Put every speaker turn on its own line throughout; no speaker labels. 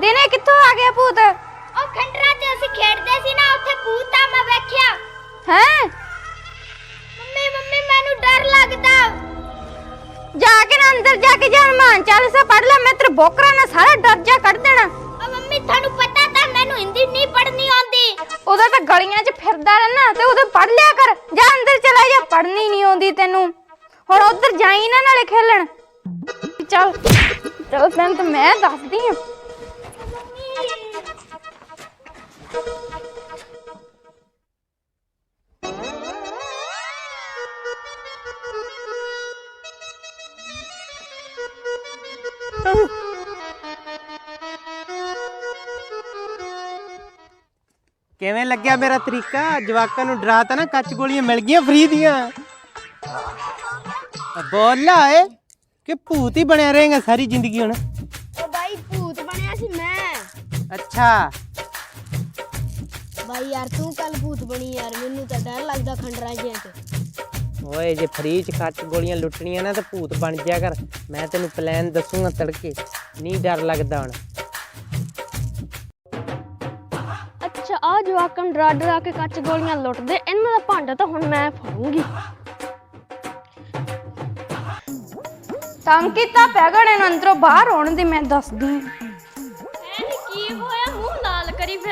ਦਿਨੇ ਕਿੱਥੋਂ ਆ ਗਿਆ ਭੂਤ? ਉਹ
ਖੰਡਰਾ ਤੇ ਅਸੀਂ ਖੇਡਦੇ ਸੀ ਨਾ ਉੱਥੇ ਭੂਤ ਆ ਮੈਂ ਵੇਖਿਆ।
ਹੈ?
ਮੰਮੀ ਮੰਮੀ ਮੈਨੂੰ ਡਰ ਲੱਗਦਾ।
ਜਾ ਕੇ ਨਾ ਅੰਦਰ ਜਾ ਕੇ ਜਾ ਹਨੂਮਾਨ ਚਾਲੀਸਾ ਪੜ ਲੈ ਮੈਂ ਤੇਰੇ ਬੋਕਰਾਂ ਨਾਲ ਸਾਰਾ ਡਰ ਜਾ ਕੱਢ ਦੇਣਾ। ਉਹ
ਮੰਮੀ ਤੁਹਾਨੂੰ ਪਤਾ ਤਾਂ ਮੈਨੂੰ ਹਿੰਦੀ ਨਹੀਂ ਪੜ੍ਹਨੀ ਆਉਂਦੀ।
ਉਹਦਾ ਤਾਂ ਗਲੀਆਂ 'ਚ ਫਿਰਦਾ ਰਹਿਣਾ ਤੇ ਉਹਦੇ ਪੜ ਲਿਆ ਕਰ। ਜਾ ਅੰਦਰ ਚਲਾ ਜਾ ਪੜਨੀ ਨਹੀਂ ਆਉਂਦੀ ਤੈਨੂੰ। ਹੁਣ ਉਧਰ ਜਾਈ ਨਾ ਨਾਲੇ ਖੇਲਣ। ਚੱਲ ਚੱਲ ਮੈਂ ਦੱਸਦੀ ਹਾਂ।
ਕਿਵੇਂ ਲੱਗਿਆ ਮੇਰਾ ਤਰੀਕਾ? ਜਵਾਕਾਂ ਨੂੰ ਡਰਾਤਾ ਨਾ ਕੱਚ ਗੋਲੀਆਂ ਮਿਲ ਗਈਆਂ ਫ੍ਰੀ ਦੀਆਂ। ਬੋਲਾ ਏ ਕਿ ਭੂਤ ਹੀ ਬਣਿਆ ਰਹੇਗਾ ਸਾਰੀ ਜ਼ਿੰਦਗੀ ਹੁਣ।
ਓ ਬਾਈ ਭੂਤ ਬਣਿਆ ਸੀ ਮੈਂ।
ਅੱਛਾ।
ਬਾਈ ਯਾਰ ਤੂੰ ਕੱਲ ਭੂਤ ਬਣੀ ਯਾਰ ਮੈਨੂੰ ਤਾਂ ਡਰ ਲੱਗਦਾ ਖੰਡਰਾਂ ਜਿਹਾਂ ਤੇ
ਓਏ ਜੇ ਫ੍ਰੀ ਚ ਕੱਚ ਗੋਲੀਆਂ ਲੁੱਟਣੀਆਂ ਨਾ ਤੇ ਭੂਤ ਬਣ ਜਾ ਕਰ। ਮੈਂ ਤੈਨੂੰ ਪਲਾਨ ਦੱਸੂਗਾ ਤੜਕੇ। ਨਹੀਂ ਡਰ ਲੱਗਦਾ ਹੁਣ।
ਅੱਛਾ ਆ ਜਵਾਕਾਂ ਨੂੰ ਡਰਾ ਡਰਾ ਕੇ ਕੱਚ ਗੋਲੀਆਂ ਲੁੱਟਦੇ ਇਹਨਾਂ ਦਾ ਭਾਂਡਾ ਤਾਂ ਹੁਣ ਮੈਂ ਫੜੂੰਗੀ।
ਤੰਗ ਕੀਤਾ ਪੈਗੜੇ ਨੂੰ ਅੰਦਰੋਂ ਬਾਹਰ ਆਉਣ ਦੀ ਮੈਂ ਦੱਸਦੀ।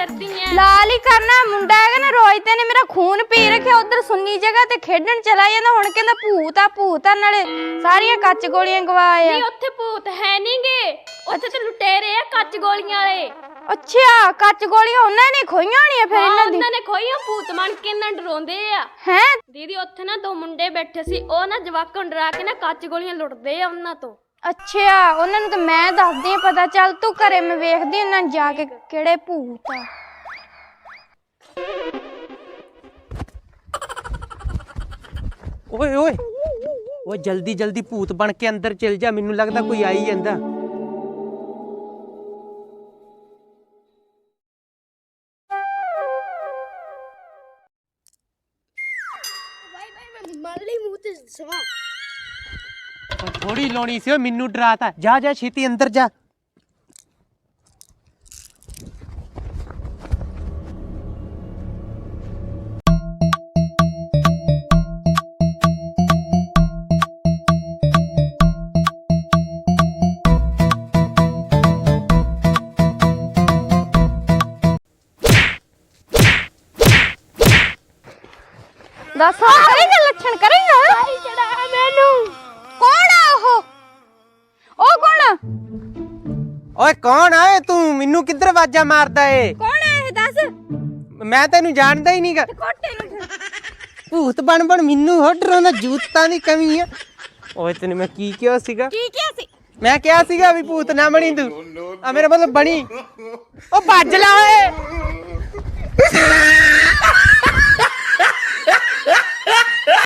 ਕੀ ਹੋਇਆ ਮੂੰਹ
ਲਾਲ ਐ ਹੀ ਕਰਨਾ ਮੁੰਡਾ ਹੈਗਾ ਨਾ ਰੋਜ਼ ਤੇ ਨੇ ਮੇਰਾ ਖੂਨ ਪੀ ਰੱਖਿਆ ਉਧਰ ਸੁੰਨੀ ਜਗ੍ਹਾ ਤੇ ਖੇਡਣ ਚਲਾ ਜਾਂਦਾ ਹੁਣ ਕਹਿੰਦਾ ਭੂਤ ਆ ਭੂਤ ਆ ਨਾਲੇ ਸਾਰੀਆਂ ਕੱਚ ਗੋਲੀਆਂ ਗਵਾਏ ਆ
ਉੱਥੇ ਭੂਤ ਹੈ ਨਹੀਂਗੇ ਉੱਥੇ ਤੇ ਲੁਟੇਰੇ ਆ ਕੱਚ ਗੋਲੀਆਂ ਵਾਲੇ।
ਅੱਛਾ ਕੱਚ ਗੋਲੀਆਂ ਉਹਨਾਂ ਨੇ ਖੋਈਆਂ ਹੋਣੀਆਂ ਫਿਰ ਇਹਨਾਂ ਦੀ? ਉਹਨਾਂ
ਨੇ ਖੋਈਆਂ ਭੂਤ ਬਣ ਕੇ ਇਹਨਾਂ ਡਰਾਉਂਦੇ ਆ।
ਹੈ?
ਦੀਦੀ ਉੱਥੇ ਨਾ ਦੋ ਮੁੰਡੇ ਬੈਠੇ ਸੀ ਉਹ ਨਾ ਜਵਾਕਾਂ ਨੂੰ ਡਰਾ ਕੇ ਨਾ ਕੱਚ ਗੋਲੀਆਂ ਲੁੱਟਦੇ ਆ ਉਹਨਾਂ ਤੋਂ।
ਅੱਛਾ ਉਹਨਾਂ ਨੂੰ ਤਾਂ ਮੈਂ ਦੱਸਦੀ ਆ ਪਤਾ ਚੱਲ ਤੂੰ ਘਰੇ ਮੈਂ ਵੇਖਦੀ ਉਹਨਾਂ ਨੂੰ ਜਾ ਕੇ ਕਿਹੜੇ ਭੂਤ ਆ।
ਓਏ ਓਏ ਓਏ ਜਲਦੀ ਜਲਦੀ ਭੂਤ ਬਣ ਕੇ ਅੰਦਰ ਚਲ ਜਾ ਮੈਨੂੰ ਲੱਗਦਾ ਕੋਈ ਆਈ ਜਾਂਦਾ।
ਬਾਈ ਬਾਈ ਮੈਂ ਮਰ ਲਈ ਮੂੰਹ ਤੇ ਸਵਾ।
ਥੋੜੀ ਲਾਉਣੀ ਸੀ ਓਏ ਮੈਨੂੰ ਡਰਾਤਾ ਜਾ ਜਾ ਛੇਤੀ ਅੰਦਰ ਜਾ।
ਦੱਸ ਕਰੇਗਾ ਲੱਛਣ ਕਰੇਗਾ
ਚੜਾ ਮੈਨੂੰ।
ਆ ਉਹ ਕੌਣ? ਆ?
ਓਏ ਕੌਣ ਆਏ ਤੂੰ? ਮੈਨੂੰ ਕਿੱਧਰ ਆਵਾਜ਼ਾਂ ਮਾਰਦਾ ਏ?
ਕੌਣ ਆ ਇਹ ਦੱਸ?
ਮੈਂ ਤੈਨੂੰ ਜਾਣਦਾ ਹੀ ਨਹੀਂਗਾ।
ਕੋਟੇ ਨੂੰ
ਭੂਤ ਬਣ ਬਣ ਮੈਨੂੰ ਹੋ ਡਰਾਉਂਦਾ ਜੂਤਾਂ ਦੀ ਕਮੀ ਆ। ਓਏ ਤੈਨੂੰ ਮੈਂ ਕੀ ਕਿਹਾ ਸੀਗਾ?
ਕੀ ਕਿਹਾ ਸੀ?
ਮੈਂ ਕਿਹਾ ਸੀਗਾ ਵੀ ਭੂਤ ਨਾ ਬਣੀ ਤੂੰ। ਆ ਮੇਰੇ ਮਤਲਬ ਬਣੀ। ਉਹ ਭੱਜ ਲਾ ਓਏ।